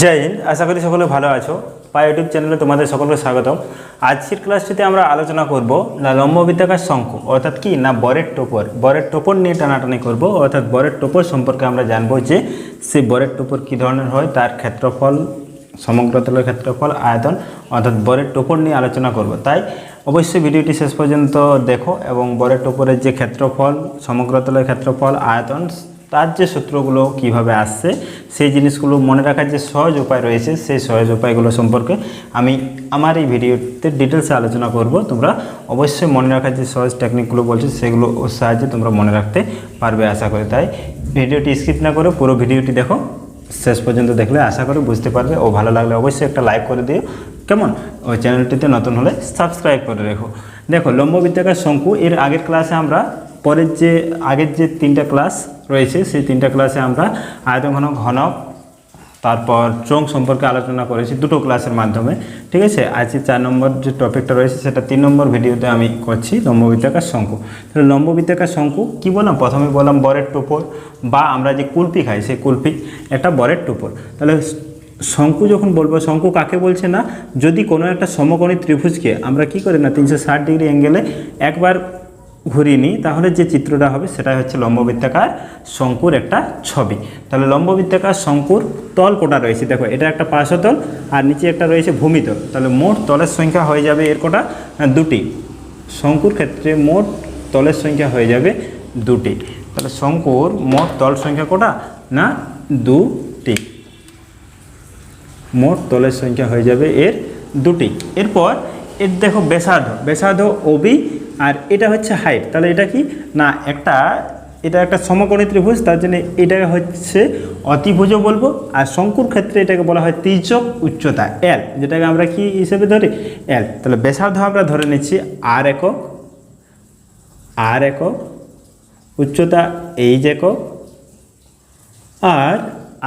জয় হিন্দ। আশা করি সকলে ভালো আছো। পাই ইউটিউব চ্যানেলে তোমাদের সকলকে স্বাগতম। আজকের ক্লাসটিতে আমরা আলোচনা করব না লম্ববৃত্তাকার শঙ্খ অর্থাৎ কি, না বরের টোপর। বরের টোপর নিয়ে টানাটানি করব, অর্থাৎ বরের টোপর সম্পর্কে আমরা জানব যে সেই বরের টোপর কী ধরনের হয়, তার ক্ষেত্রফল সমগ্রতলের ক্ষেত্রফল, আয়তন, অর্থাৎ বরের টোপর নিয়ে আলোচনা করব। তাই অবশ্যই ভিডিওটি শেষ পর্যন্ত দেখো এবং বরের টোপরের যে ক্ষেত্রফল সমগ্রতলের ক্ষেত্রফল, আয়তন তার যে সূত্রগুলো কীভাবে আসছে, সেই জিনিসগুলো মনে রাখার যে সহজ উপায় রয়েছে, সেই সহজ উপায়গুলো সম্পর্কে আমি আমার এই ভিডিওতে ডিটেলসে আলোচনা করব। তোমরা অবশ্যই মনে রাখার যে সহজ টেকনিকগুলো বলছি, সেগুলো ওর সাহায্যে তোমরা মনে রাখতে পারবে আশা করি। তাই ভিডিওটি স্কিপ না করে পুরো ভিডিওটি দেখো, শেষ পর্যন্ত দেখলে আশা করি বুঝতে পারবে। ও ভালো লাগলে অবশ্যই একটা লাইক করে দিও। কেমন? ওই চ্যানেলটিতে নতুন হলে সাবস্ক্রাইব করে রেখো। দেখো, লম্ববিদ্যাকার শঙ্কু, এর আগের ক্লাসে আমরা পরের যে, আগের যে তিনটা ক্লাস রয়েছে, সেই তিনটা ক্লাসে আমরা আয়তঘন ঘনক তারপর চোং সম্পর্কে আলোচনা করেছি দুটো ক্লাসের মাধ্যমে, ঠিক আছে? আজকে চার নম্বর যে টপিকটা রয়েছে, সেটা তিন নম্বর ভিডিওতে আমি করছি লম্ববিদ্যাকার শঙ্কু। তাহলে লম্ববিদ্যাকার শঙ্কু, কী বললাম? প্রথমে বললাম বরের টোপর, বা আমরা যে কুলপি খাই, সেই কুলপি, একটা বরের টোপর। তাহলে শঙ্কু যখন বলব, শঙ্কু কাকে বলছে না? যদি কোনো একটা সমকোণী ত্রিভুজকে আমরা কি করি না, তিনশো ষাট ডিগ্রি অ্যাঙ্গেলে একবার ঘুরিয়ে নিই তাহলে যে চিত্রটা হবে সেটা হচ্ছে লম্ববৃত্তাকার শঙ্কুর একটা ছবি। তাহলে লম্ববৃত্তাকার শঙ্কুর তল কোটা রয়েছে। দেখো, এটা একটা পার্শ্বতল আর নিচে একটা রয়েছে ভূমিতল। তাহলে মোট তলের সংখ্যা হয়ে যাবে এর কোটা দুটি। শঙ্কুর ক্ষেত্রে মোট তলের সংখ্যা হয়ে যাবে দুটি। তাহলে শঙ্কুর মোট তল সংখ্যা কোটা না দুটি। মোট তলের সংখ্যা হয়ে যাবে এর দুটি। এরপর এর দেখো ব্যাসার্ধ। ব্যাসার্ধ ওবি আর এটা হচ্ছে হাইট তাহলে এটা কি? না, একটা, এটা একটা সমকোণী ত্রিভুজ, তার জন্য এটা হচ্ছে অতিভুজও বলব, আর শঙ্কুর ক্ষেত্রে এটাকে বলা হয় তির্যক উচ্চতা এল যেটাকে আমরা কি হিসেবে ধরি? এল তাহলে ব্যাসার্ধ আমরা ধরে নিচ্ছি আর একক আর একক, উচ্চতা এইচ একক, আর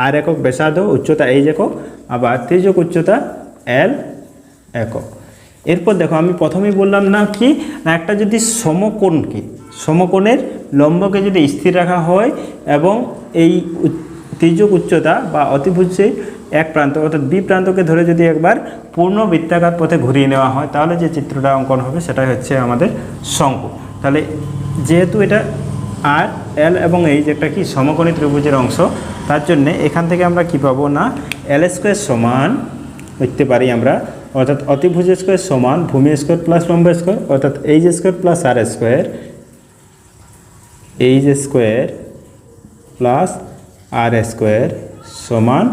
আর একক ব্যাসার্ধ, উচ্চতা এইচ একক, আবার তির্যক উচ্চতা এল একক। এরপর দেখো, আমি প্রথমেই বললাম না কি, না একটা যদি সমকোণকে, সমকোণের লম্বকে যদি স্থির রাখা হয় এবং এই তির্যক উচ্চতা বা অতিভুজে এক প্রান্ত অর্থাৎ বি প্রান্তকে ধরে যদি একবার পূর্ণ বৃত্তাকার পথে ঘুরিয়ে নেওয়া হয়, তাহলে যে চিত্রটা অঙ্কন হবে সেটাই হচ্ছে আমাদের শঙ্কু। তাহলে যেহেতু এটা আর, এল এবং এই যে একটা কি সমকোণী ত্রিভুজের অংশ, তার জন্যে এখান থেকে আমরা কি পাবো না, এল স্কোয়ার সমান, লিখতে পারি আমরা অর্থাৎ অতিভুজ স্কোয়ার সমান ভূমি স্কোয়ার প্লাস লম্ব স্কোয়ার, অর্থাৎ H square plus R square H square plus R square সমান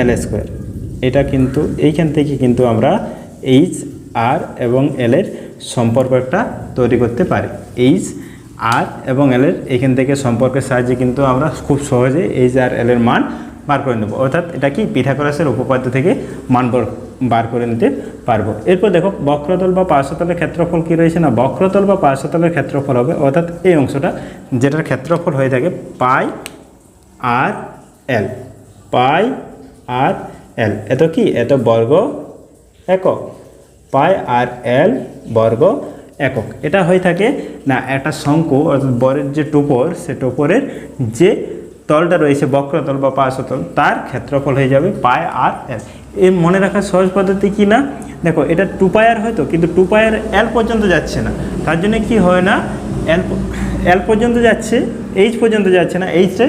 এল স্কোয়ার। এটা কিন্তু, এইখান থেকে কিন্তু আমরা এইচ আর এবং এলের সম্পর্ক একটা তৈরি করতে পারি। এইচ আর এবং এলের এইখান থেকে সম্পর্কের সাহায্যে কিন্তু আমরা খুব সহজে এইচ আর এলের মান বার করে নেব। অর্থাৎ এটা কি পিথাগোরাসের উপপাদ্য থেকে মান বার- করে নিতে পারব। এরপর দেখো, বক্রতল বা পার্শ্বতলের ক্ষেত্রফল কি রয়েছে না? বক্রতল বা পার্শ্বতলের ক্ষেত্রফল হবে, অর্থাৎ এই অংশটা যেটার ক্ষেত্রফল হয়ে থাকে পাই আর এল। পাই আর এল। এত কি? এত বর্গ একক। পাই আর এল বর্গ একক। এটা হয়ে থাকে না, একটা শঙ্কু, অর্থাৎ বরের যে টোপর, সে টোপরের যে তলটা রয়েছে বক্রতল বা পার্শ্বতল, তার ক্ষেত্রফল হয়ে যাবে পাই আর এল। এই মনে রাখার সহজ পদ্ধতি কি না? দেখো, এটা টু পায়ার হয়তো, কিন্তু টু পায়ার এল পর্যন্ত যাচ্ছে না। তার জন্য কি হয় না, এল এল পর্যন্ত যাচ্ছে, এইচ পর্যন্ত যাচ্ছে না, এইচে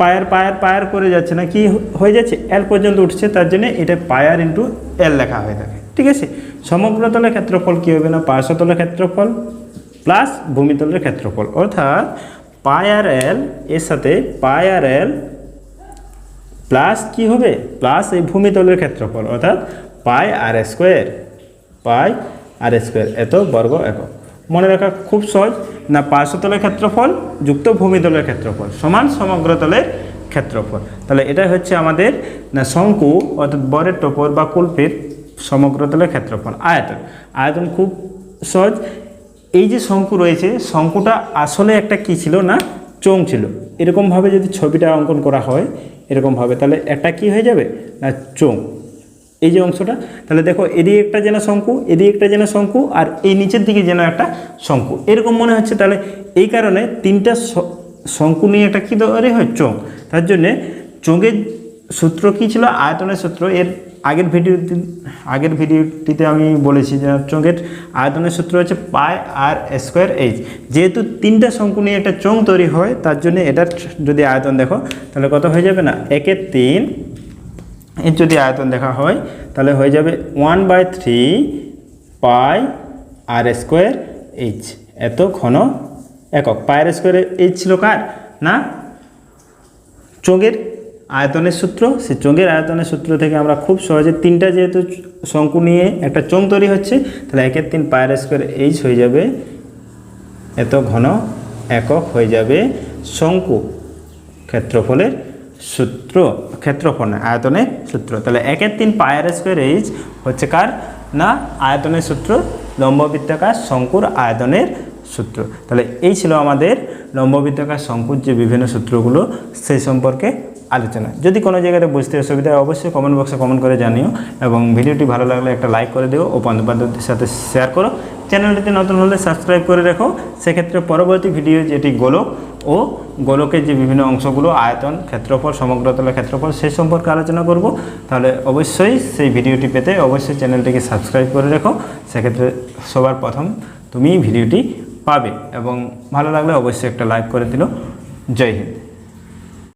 পায়ার পায়ার পায়ার করে যাচ্ছে না। কি হয়ে যাচ্ছে? এল পর্যন্ত উঠছে, তার জন্য এটা পায়ার ইন্টু এল লেখা হয়ে থাকে। ঠিক আছে? সমগ্রতলের ক্ষেত্রফল কী হবে না? পার্শ্বতলের ক্ষেত্রফল প্লাস ভূমিতলের ক্ষেত্রফল। অর্থাৎ পায়ার এল এর সাথে পায়ার এল প্লাস কি হবে? প্লাস এই ভূমিতলের ক্ষেত্রফল, অর্থাৎ পাই আর স্কোয়ার, পাই আর স্কোয়ার, এত বর্গ একক। মনে রাখা খুব সহজ, না পার্শ্বতলের ক্ষেত্রফল যুক্ত ভূমিতলের ক্ষেত্রফল সমান সমগ্রতলের ক্ষেত্রফল। তাহলে এটা হচ্ছে আমাদের, না শঙ্কু, অর্থাৎ বরের টোপর বা কুলপির সমগ্রতলের ক্ষেত্রফল, আয়তন। আয়তন খুব সহজ এই যে শঙ্কু রয়েছে, শঙ্কুটা আসলে একটা কি ছিল না? চোং ছিল। এরকমভাবে যদি ছবিটা অঙ্কন করা হয়, এরকমভাবে, তাহলে একটা কি হয়ে যাবে? না চোং এই যে অংশটা, তাহলে দেখো, এদিকে একটা যেন শঙ্কু, এদিকে একটা যেন শঙ্কু, আর এই নিচের দিকে যেন একটা শঙ্কু। এরকম মনে হচ্ছে, তাহলে এই কারণে তিনটা শঙ্কু নিয়ে একটা কী তৈরি হয়? চোং তার জন্যে চোঙের সূত্র কী ছিল? আয়তনের সূত্র। এর আগের ভিডিওতে আগের ভিডিওটিতে আমি বলেছি যে চোঙের আয়তনের সূত্র হচ্ছে পাই আর স্কোয়ার এইচ। যেহেতু তিনটা শঙ্কু নিয়ে একটা চোঙ তৈরি হয়, তার জন্য এটার যদি আয়তন দেখো, তাহলে কত হয়ে যাবে না? একের তিন এর যদি আয়তন দেখা হয়, তাহলে হয়ে যাবে one by three pi R square H. এত ঘন একক। পায়ের স্কোয়ার এইচ ছিল কার? না? চোঙের আয়তনের সূত্র সেই চোঙের আয়তনের সূত্র থেকে আমরা খুব সহজে তিনটা যেহেতু শঙ্কু নিয়ে একটা চোঙ তৈরি হচ্ছে, তাহলে একের তিন পায়ের স্কোয়ার এইচ হয়ে যাবে, এত ঘন একক হয়ে যাবে শঙ্কু ক্ষেত্রফলের সূত্র, ক্ষেত্রফল আয়তনের সূত্র। তাহলে একের তিন পায়ের স্কোয়ার এইচ হচ্ছে কার? না, আয়তনের সূত্র, লম্ববৃত্তাকার শঙ্কুর আয়তনের সূত্র। তাহলে এই ছিল আমাদের লম্ববৃত্তাকার শঙ্কুর যে বিভিন্ন সূত্রগুলো, সেই সম্পর্কে আলোচনা। যদি কোনো জায়গাতে বুঝতে অসুবিধা হয়, অবশ্যই কমেন্ট বক্সে কমেন্ট করে জানিও এবং ভিডিওটি ভালো লাগলে একটা লাইক করে দিও ও বন্ধুবান্ধবদের সাথে শেয়ার করো। চ্যানেলটিতে নতুন হলে সাবস্ক্রাইব করে রেখো। সেক্ষেত্রে পরবর্তী ভিডিও যেটি গোলক, ও গোলকের যে বিভিন্ন অংশগুলো, আয়তন, ক্ষেত্রফল, সমগ্রতলের ক্ষেত্রফল সেই সম্পর্কে আলোচনা করব। তাহলে অবশ্যই সেই ভিডিওটি পেতে অবশ্যই চ্যানেলটিকে সাবস্ক্রাইব করে রেখো। সেক্ষেত্রে সবার প্রথম তুমি ভিডিওটি পাবে এবং ভালো লাগলে অবশ্যই একটা লাইক করে দিল। জয় হিন্দ।